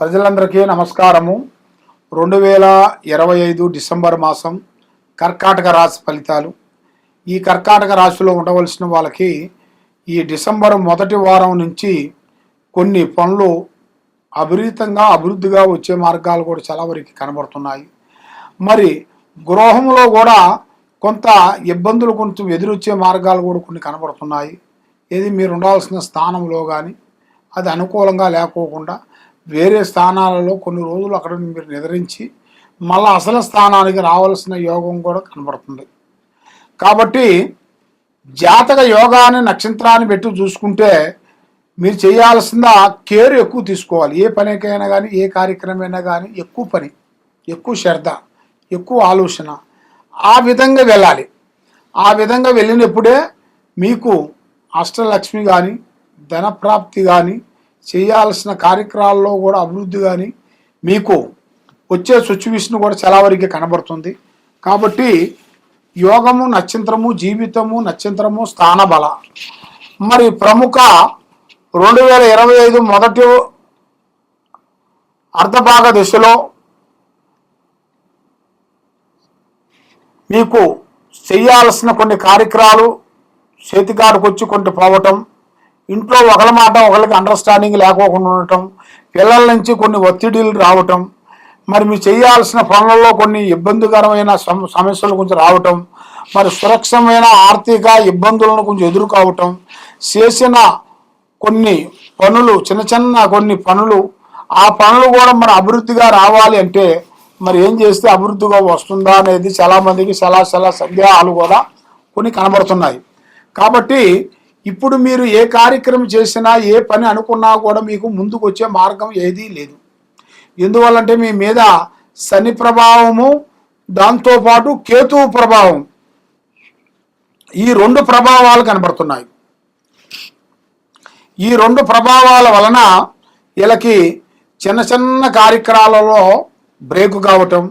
ప్రజలందరికీ నమస్కారము. రెండు వేల ఇరవై ఐదు డిసెంబర్ మాసం కర్కాటక రాశి ఫలితాలు. ఈ కర్కాటక రాశిలో ఉండవలసిన వాళ్ళకి ఈ డిసెంబర్ మొదటి వారం నుంచి కొన్ని పనులు అభిరీతంగా అభివృద్ధిగా వచ్చే మార్గాలు కూడా చాలా వరకు కనబడుతున్నాయి. మరి గృహంలో కూడా కొంత ఇబ్బందులు కొంచెం ఎదురొచ్చే మార్గాలు కూడా కొన్ని కనబడుతున్నాయి. ఏది మీరు ఉండాల్సిన స్థానంలో కానీ అది అనుకూలంగా లేకోకుండా వేరే స్థానాలలో కొన్ని రోజులు అక్కడ మీరు నిద్రించి మళ్ళీ అసలు స్థానానికి రావాల్సిన యోగం కూడా కనబడుతుంది. కాబట్టి జాతక యోగాన్ని నక్షత్రాన్ని పెట్టి చూసుకుంటే మీరు చేయాల్సిన కేర్ ఎక్కువ తీసుకోవాలి. ఏ పనికైనా కానీ ఏ కార్యక్రమైనా కానీ ఎక్కువ పని ఎక్కువ శ్రద్ధ ఎక్కువ ఆలోచన ఆ విధంగా వెళ్ళాలి. ఆ విధంగా వెళ్ళినప్పుడే మీకు అష్టలక్ష్మి కానీ ధనప్రాప్తి కానీ చేయాల్సిన కార్యక్రమాల్లో కూడా అభివృద్ధి కానీ మీకు వచ్చే సిచ్యువేషన్ కూడా చాలా వరకు కనబడుతుంది. కాబట్టి యోగము నక్షత్రము జీవితము నక్షత్రము స్థానబల. మరి ప్రముఖ రెండు వేల ఇరవై ఐదు మొదటి అర్ధభాగ దశలో మీకు చేయాల్సిన కొన్ని కార్యక్రమాలు చేతికాడుకొచ్చి కొంత పోవటం ఇంట్లో ఒకరి మాట ఒకరికి అండర్స్టాండింగ్ లేకోకుండా ఉండటం పిల్లల నుంచి కొన్ని ఒత్తిడిలు రావటం మరి మీరు చేయాల్సిన పనులలో కొన్ని ఇబ్బందికరమైన సమ- సమస్యలు కొంచెం రావటం మరి సురక్షమైన ఆర్థిక ఇబ్బందులను కొంచెం ఎదుర్కోవటం చేసిన కొన్ని పనులు చిన్న చిన్న కొన్ని పనులు ఆ పనులు కూడా మన అభివృద్ధిగా రావాలి అంటే మరి ఏం చేస్తే అభివృద్ధిగా వస్తుందా అనేది చాలామందికి చాలా చాలా సందేహాలు కూడా కొన్ని కనబడుతున్నాయి. కాబట్టి ఇప్పుడు మీరు ఏ కార్యక్రమం చేసినా ఏ పని అనుకున్నా కూడా మీకు ముందుకు వచ్చే మార్గం ఏదీ లేదు. ఎందువల్లంటే మీ మీద శని ప్రభావము దాంతోపాటు కేతువు ప్రభావం. ఈ రెండు ప్రభావాలు కనబడుతున్నాయి. ఈ రెండు ప్రభావాల వలన వీళ్ళకి చిన్న చిన్న కార్యక్రమాలలో బ్రేక్ కావటం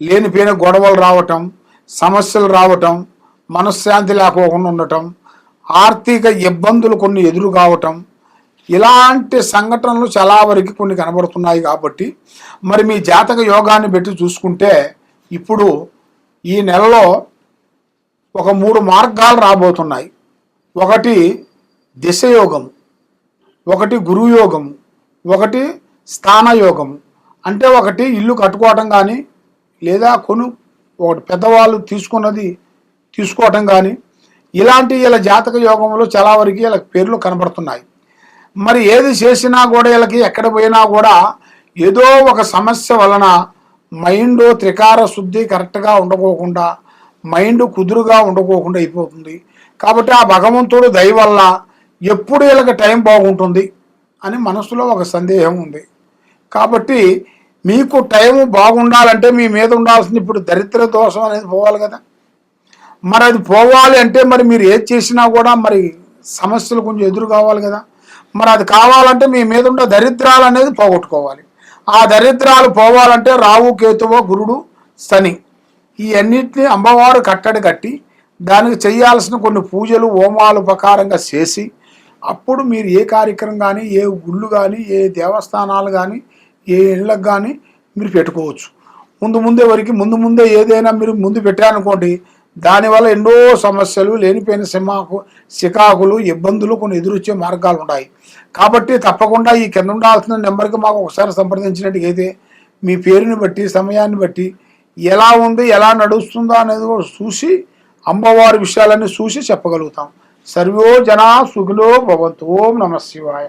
లేనిపోయిన గొడవలు రావటం సమస్యలు రావటం మనశ్శాంతి లేకపోకుండా ఉండటం ఆర్థిక ఇబ్బందులు కొన్ని ఎదురు కావటం ఇలాంటి సంఘటనలు చాలా వరకు కొన్ని కనబడుతున్నాయి కాబట్టి మరి మీ జాతక యోగాన్ని పెట్టి చూసుకుంటే ఇప్పుడు ఈ నెలలో ఒక మూడు మార్గాలు రాబోతున్నాయి. ఒకటి దిశయోగం ఒకటి గురుయోగం ఒకటి స్థానయోగం. అంటే ఒకటి ఇల్లు కట్టుకోవటం కానీ లేదా కొను ఒకటి పెద్దవాళ్ళు తీసుకున్నది తీసుకోవటం కానీ ఇలాంటి ఇలా జాతక యోగంలో చాలా వరకు వీళ్ళ పేర్లు కనబడుతున్నాయి. మరి ఏది చేసినా కూడా వీళ్ళకి ఎక్కడ పోయినా కూడా ఏదో ఒక సమస్య వలన మైండ్ త్రికార శుద్ధి కరెక్ట్గా ఉండకోకుండా మైండ్ కుదురుగా ఉండకోకుండా అయిపోతుంది. కాబట్టి ఆ భగవంతుడు దయ వల్ల ఎప్పుడు వీళ్ళకి టైం బాగుంటుంది అని మనసులో ఒక సందేహం ఉంది. కాబట్టి మీకు టైం బాగుండాలంటే మీ మీద ఉండాల్సింది ఇప్పుడు దరిద్ర దోషం అనేది పోవాలి కదా. మరి అది పోవాలి అంటే మరి మీరు ఏది చేసినా కూడా మరి సమస్యలు కొంచెం ఎదురు కావాలి కదా. మరి అది కావాలంటే మీ మీద ఉన్న దరిద్రాలు అనేది పోగొట్టుకోవాలి. ఆ దరిద్రాలు పోవాలంటే రావు కేతువ గురుడు శని ఈ అన్నిటిని అమ్మవారు కట్టడి కట్టి దానికి చేయాల్సిన కొన్ని పూజలు హోమాలు ప్రకారంగా చేసి అప్పుడు మీరు ఏ కార్యక్రమం కానీ ఏ గుళ్ళు కానీ ఏ దేవస్థానాలు కానీ ఏ ఇళ్ళకు కానీ మీరు పెట్టుకోవచ్చు. ముందు ముందే వరకు ముందు ముందే ఏదైనా మీరు ముందు పెట్టారనుకోండి దానివల్ల ఎన్నో సమస్యలు లేనిపోయిన సిమాకు సికాకులు ఇబ్బందులు కొన్ని ఎదురొచ్చే మార్గాలు ఉన్నాయి కాబట్టి తప్పకుండా ఈ కింద ఉండాల్సిన నెంబర్కి మాకు ఒకసారి సంప్రదించినట్టుగైతే మీ పేరుని బట్టి సమయాన్ని బట్టి ఎలా ఉంది ఎలా నడుస్తుందో అనేది కూడా చూసి అమ్మవారి విషయాలన్నీ చూసి చెప్పగలుగుతాం. సర్వో జనా సుఖిలో భవంతు. ఓం నమ శివాయ.